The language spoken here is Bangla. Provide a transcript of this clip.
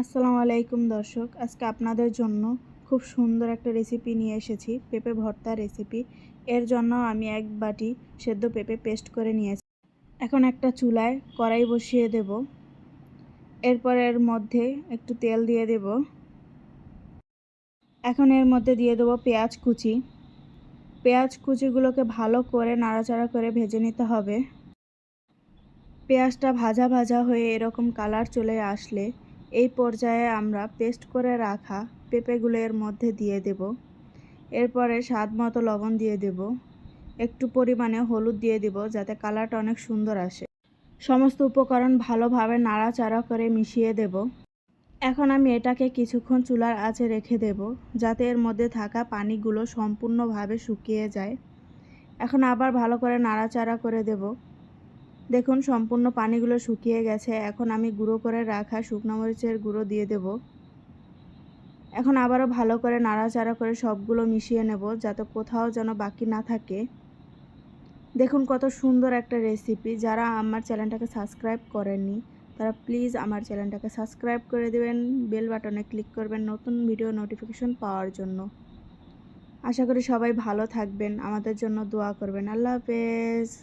আসসালামু আলাইকুম দর্শক, আজকে আপনাদের জন্য খুব সুন্দর একটা রেসিপি নিয়ে এসেছি, পেঁপে ভর্তা রেসিপি এর জন্য আমি এক বাটি সেদ্ধ পেঁপে পেস্ট করে নিয়েছি। এখন একটা চুলায় কড়াই বসিয়ে দেব। এরপর এর মধ্যে একটু তেল দিয়ে দেব। এখন এর মধ্যে দিয়ে দেবো পেঁয়াজ কুচি। পেঁয়াজ কুচিগুলোকে ভালো করে নাড়াচাড়া করে ভেজে নিতে হবে। পেঁয়াজটা ভাজা ভাজা হয়ে এরকম কালার চলে আসলে এই পর্যায়ে আমরা পেস্ট করে রাখা পেঁপেগুলো এর মধ্যে দিয়ে দেব। এরপরে স্বাদ মতো লবণ দিয়ে দেব। একটু পরিমাণে হলুদ দিয়ে দেব যাতে কালারটা অনেক সুন্দর আসে। সমস্ত উপকরণ ভালোভাবে নাড়াচাড়া করে মিশিয়ে দেব। এখন আমি এটাকে কিছুক্ষণ চুলার আঁচে রেখে দেব যাতে এর মধ্যে থাকা পানিগুলো সম্পূর্ণভাবে শুকিয়ে যায়। এখন আবার ভালো করে নাড়াচাড়া করে দেব। দেখুন, সম্পূর্ণ পানিগুলো শুকিয়ে গেছে। এখন আমি গুঁড়ো করে রাখা শুকনো মরিচের গুঁড়ো দিয়ে দেব। এখন আবারও ভালো করে নাড়াচাড়া করে সবগুলো মিশিয়ে নেব, যাতে কোথাও যেন বাকি না থাকে। দেখুন, কত সুন্দর একটা রেসিপি। যারা আমার চ্যানেলটাকে সাবস্ক্রাইব করেননি, তারা প্লিজ আমার চ্যানেলটাকে সাবস্ক্রাইব করে দেবেন। বেল বাটনে ক্লিক করবেন নতুন ভিডিও নোটিফিকেশন পাওয়ার জন্য। আশা করি সবাই ভালো থাকবেন। আমাদের জন্য দোয়া করবেন। আল্লাহ হাফেজ।